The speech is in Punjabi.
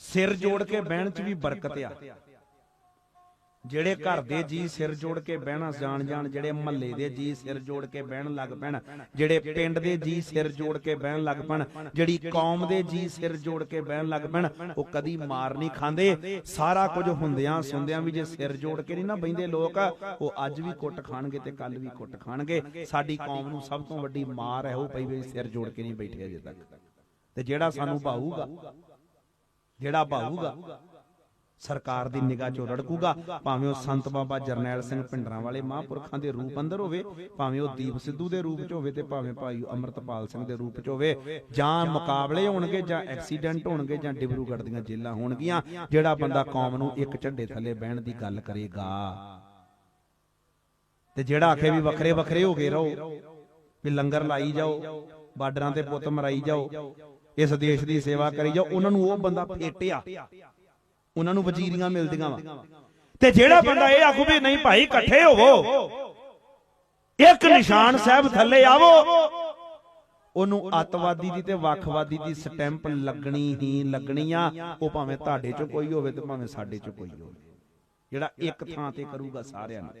ਸਿਰ ਜੋੜ ਕੇ ਬਹਿਣ 'ਚ ਵੀ ਬਰਕਤ ਆ। ਜਿਹੜੇ ਘਰ ਦੇ ਜੀ ਸਿਰ ਜੋੜ ਕੇ ਬਹਿਣਾ ਜਾਣ ਜਾਣ ਜਿਹੜੇ ਮਹੱਲੇ ਦੇ ਜੀ ਸਿਰ ਜੋੜ ਕੇ ਬਹਿਣ ਲੱਗ ਪੈਣ ਜਿਹੜੇ ਪਿੰਡ ਦੇ ਜੀ ਸਿਰ ਜੋੜ ਕੇ ਬਹਿਣ ਲੱਗ ਪੈਣ ਜਿਹੜੀ ਕੌਮ ਦੇ ਜੀ ਸਿਰ ਜੋੜ ਕੇ ਬਹਿਣ ਲੱਗ ਪੈਣ ਉਹ ਕਦੀ ਮਾਰ ਨਹੀਂ ਖਾਂਦੇ। ਸਾਰਾ ਕੁਝ ਹੁੰਦਿਆਂ ਸੁੰਦਿਆਂ ਵੀ ਜੇ ਸਿਰ ਜੋੜ ਕੇ ਨਹੀਂ ਨਾ ਬੈਂਦੇ ਲੋਕ ਉਹ ਅੱਜ ਵੀ ਕੁੱਟ ਖਾਣਗੇ ਤੇ ਕੱਲ ਵੀ ਕੁੱਟ ਖਾਣਗੇ। ਸਾਡੀ ਕੌਮ ਨੂੰ ਸਭ ਤੋਂ ਵੱਡੀ ਮਾਰ ਹੈ ਉਹ ਪਈ ਵੀ ਸਿਰ ਜੋੜ ਕੇ ਨਹੀਂ ਬੈਠੇ ਅਜੇ ਤੱਕ ਤੇ ਜਿਹੜਾ ਸਾਨੂੰ ਭਾਊਗਾ ਜਿਹੜਾ ਭਾਊਗਾ, ਸਰਕਾਰ ਦੀ ਨਿਗਾਹ 'ਚੋਂ ਰੜਕੂਗਾ, ਭਾਵੇਂ ਉਹ ਸੰਤ ਬਾਬਾ ਜਰਨੈਲ ਸਿੰਘ ਭਿੰਡਰਾਂ ਵਾਲੇ ਮਹਾਂਪੁਰਖਾਂ ਦੇ ਰੂਪ ਅੰਦਰ ਹੋਵੇ, ਭਾਵੇਂ ਉਹ ਦੀਪ ਸਿੱਧੂ ਦੇ ਰੂਪ 'ਚ ਹੋਵੇ ਤੇ ਭਾਵੇਂ ਭਾਈ ਅਮਰਤਪਾਲ ਸਿੰਘ ਦੇ ਰੂਪ 'ਚ ਹੋਵੇ, ਜਾਂ ਮੁਕਾਬਲੇ ਹੋਣਗੇ, ਜਾਂ ਐਕਸੀਡੈਂਟ ਹੋਣਗੇ, ਜਾਂ ਡਿਬਰੂਗੜ੍ਹ ਦੀਆਂ ਜੇਲਾਂ ਹੋਣਗੀਆਂ, ਜਿਹੜਾ ਬੰਦਾ ਕੌਮ ਨੂੰ ਇੱਕ ਝੰਡੇ ਥੱਲੇ ਬਹਿਣ ਦੀ ਗੱਲ ਕਰੇਗਾ। ਤੇ ਜਿਹੜਾ ਆਖੇ ਵੀ ਵੱਖਰੇ ਵੱਖਰੇ ਹੋ ਕੇ ਰਹੋ, ਵੀ ਲੰਗਰ ਲਾਈ ਜਾਓ, ਬਾਰਡਰਾਂ ਤੇ ਪੁੱਤ ਮਰਾਈ ਜਾਓ ਇਸ ਦੇਸ਼ ਦੀ ਸੇਵਾ ਕਰੀ ਜਾਓ। ਉਹਨਾਂ ਨੂੰ ਉਹ ਬੰਦਾ ਫੇਟਿਆ। ਉਹਨਾਂ ਨੂੰ ਵਜ਼ੀਰੀਆਂ ਮਿਲਦੀਆਂ ਵਾ। ਤੇ ਜਿਹੜਾ ਬੰਦਾ ਇਹ ਆਖੂ ਵੀ ਨਹੀਂ ਭਾਈ, ਇਕੱਠੇ ਹੋਵੋ। ਇੱਕ ਨਿਸ਼ਾਨ ਸਾਹਿਬ ਥੱਲੇ ਆਵੋ। ਉਹਨੂੰ ਅੱਤਵਾਦੀ ਦੀ ਤੇ ਵੱਖਵਾਦੀ ਦੀ ਸਟੈਂਪ ਲੱਗਣੀ ਹੀ ਲੱਗਣੀ ਆ ਉਹ ਭਾਵੇਂ ਤੁਹਾਡੇ ਚੋਂ ਕੋਈ ਹੋਵੇ ਤੇ ਭਾਵੇਂ ਸਾਡੇ ਚੋਂ ਕੋਈ ਹੋਵੇ। ਜਿਹੜਾ ਇੱਕ ਥਾਂ ਤੇ ਕਰੂਗਾ ਸਾਰਿਆਂ ਨੂੰ।